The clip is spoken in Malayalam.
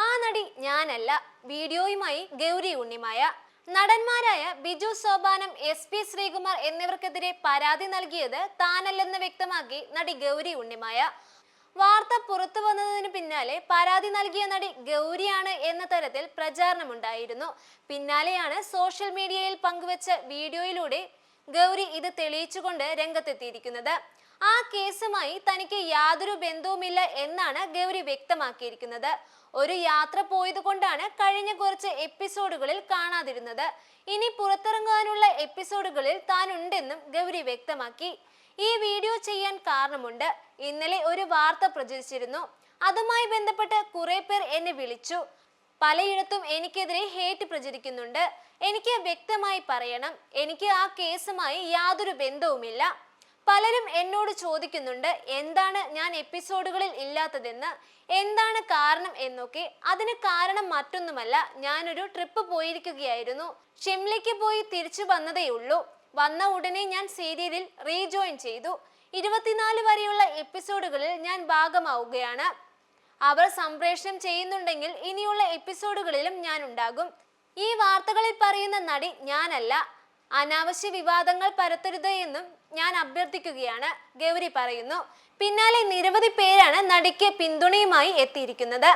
ആ നടി ഞാനല്ല വീഡിയോയുമായി ഗൗരി ഉണ്ണിമായ. നടന്മാരായ ബിജു സോപാനം എസ് പി ശ്രീകുമാർ എന്നിവർക്കെതിരെ പരാതി നൽകിയത് താനല്ലെന്ന് വ്യക്തമാക്കി നടി ഗൗരി ഉണ്ണിമായ. വാർത്ത പുറത്തു വന്നതിന് പിന്നാലെ പരാതി നൽകിയ നടി ഗൗരിയാണ് എന്ന തരത്തിൽ പ്രചാരണമുണ്ടായിരുന്നു. പിന്നാലെയാണ് സോഷ്യൽ മീഡിയയിൽ പങ്കുവച്ച വീഡിയോയിലൂടെ ഗൗരി ഇത് തെളിയിച്ചുകൊണ്ട് രംഗത്തെത്തിയിരിക്കുന്നത്. ആ കേസുമായി തനിക്ക് യാതൊരു ബന്ധവുമില്ല എന്നാണ് ഗൗരി വ്യക്തമാക്കിയിരിക്കുന്നത്. ഒരു യാത്ര പോയത് കൊണ്ടാണ് കഴിഞ്ഞ കുറച്ച് എപ്പിസോഡുകളിൽ കാണാതിരുന്നത്. ഇനി പുറത്തിറങ്ങാനുള്ള എപ്പിസോഡുകളിൽ താൻ ഉണ്ടെന്നും ഗൗരി വ്യക്തമാക്കി. ഈ വീഡിയോ ചെയ്യാൻ കാരണമുണ്ട്. ഇന്നലെ ഒരു വാർത്ത പ്രചരിച്ചിരുന്നു. അതുമായി ബന്ധപ്പെട്ട് കുറെ പേർ എന്നെ വിളിച്ചു. പലയിടത്തും എനിക്കെതിരെ ഹേറ്റ് പ്രചരിക്കുന്നുണ്ട്. എനിക്ക് വ്യക്തമായി പറയണം. എനിക്ക് ആ കേസുമായി യാതൊരു ബന്ധവുമില്ല. പലരും എന്നോട് ചോദിക്കുന്നുണ്ട് എന്താണ് ഞാൻ എപ്പിസോഡുകളിൽ ഇല്ലാത്തതെന്ന്? എന്താണ് കാരണം എന്നൊക്കെ. അതിന് കാരണം മറ്റൊന്നുമല്ല. ഞാനൊരു ട്രിപ്പ് പോയിരിക്കുകയായിരുന്നു. ഷിംലയ്ക്ക് പോയി തിരിച്ചു വന്നതേയുള്ളൂ വന്ന ഉടനെ ഞാൻ സീരിയലിൽ റീജോയിൻ ചെയ്തു. ഇരുപത്തിനാല് വരെയുള്ള എപ്പിസോഡുകളിൽ ഞാൻ ഭാഗമാവുകയാണ്. അവർ സംപ്രേഷണം ചെയ്യുന്നുണ്ടെങ്കിൽ ഇനിയുള്ള എപ്പിസോഡുകളിലും ഞാൻ ഉണ്ടാകും ഈ വാർത്തകളിൽ പറയുന്ന നടി ഞാനല്ല. അനാവശ്യ വിവാദങ്ങൾ പരത്തരുത് എന്നും ഞാൻ അഭ്യർത്ഥിക്കുകയാണ്. ഗൗരി പറയുന്നു പിന്നാലെ നിരവധി പേരാണ് നടിക്ക് പിന്തുണയുമായി എത്തിയിരിക്കുന്നത്.